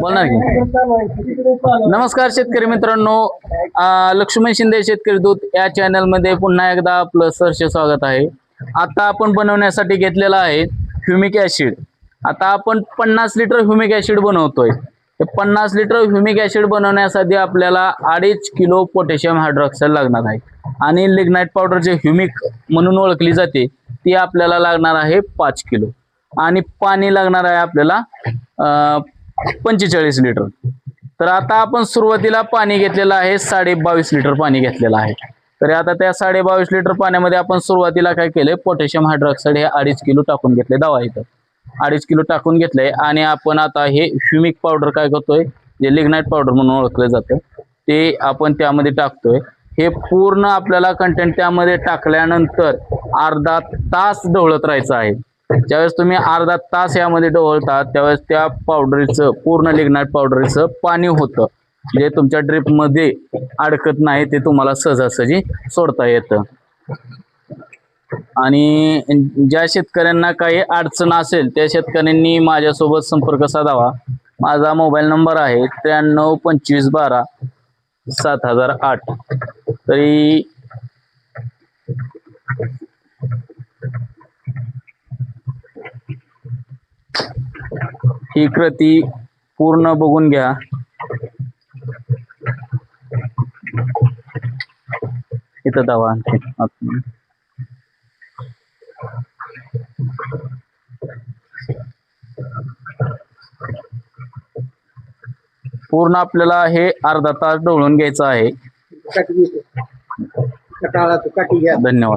बोलणार की. नमस्कार शेतकरी मित्रांनो. लक्ष्मण शिंदे शेतकरी दूत या चॅनलमध्ये पुन्हा एकदा आपलं सहर्ष स्वागत आहे. आता आपण बनवण्यासाठी घेतलेला आहे ह्युमिक ऍसिड आता आपण पन्नास लिटर ह्युमिक ऍसिड बनवतोय. पन्नास लिटर ह्युमिक ऍसिड बनवण्यासाठी आपल्याला अडीच किलो पोटॅशियम हायड्रॉक्साईड लागणार आहे. आणि लिग्नाईट पावडर जे ह्युमिक म्हणून ओळखली जाते ती आपल्याला लागणार आहे पाच किलो. आणि पाणी लागणार आहे आपल्याला पंचेचाळीस लिटर. तर आता आपण सुरुवातीला पाणी घेतलेलं आहे साडे बावीस लिटर पाणी घेतलेलं आहे. तर आता त्या साडे बावीस लिटर पाण्यामध्ये आपण सुरुवातीला काय केलंय पोटॅशियम हायड्रॉक्साईड हे अडीच किलो टाकून घेतले दवा इथं. अडीच किलो टाकून घेतलंय आणि आपण आता हे ह्युमिक पावडर काय करतोय जे लिग्नाईट पावडर म्हणून ओळखलं जातं ते आपण त्यामध्ये टाकतोय. हे पूर्ण आपल्याला कंटेंट त्यामध्ये टाकल्यानंतर अर्धा तास ढवळत राहायचं आहे. ज्यावेळेस तुम्ही अर्धा तास यामध्ये ढवळता त्यावेळेस त्या पावडरीचं पूर्ण लिग्नाट पावडरीचं पाणी होतं. जे तुमच्या ड्रिपमध्ये अडकत नाही ते तुम्हाला सहजासहजी सोडता येतं. आणि ज्या शेतकऱ्यांना काही अडचण असेल त्या शेतकऱ्यांनी माझ्यासोबत संपर्क साधावा. माझा मोबाईल नंबर आहे त्र्याण्णव पंचवीस बारा सात हजार आठ. तरी ही कृती पूर्ण बघून घ्या. इथं दावा आणखी. पूर्ण आपल्याला हे अर्धा तास ढवळून घ्यायचं आहे. धन्यवाद.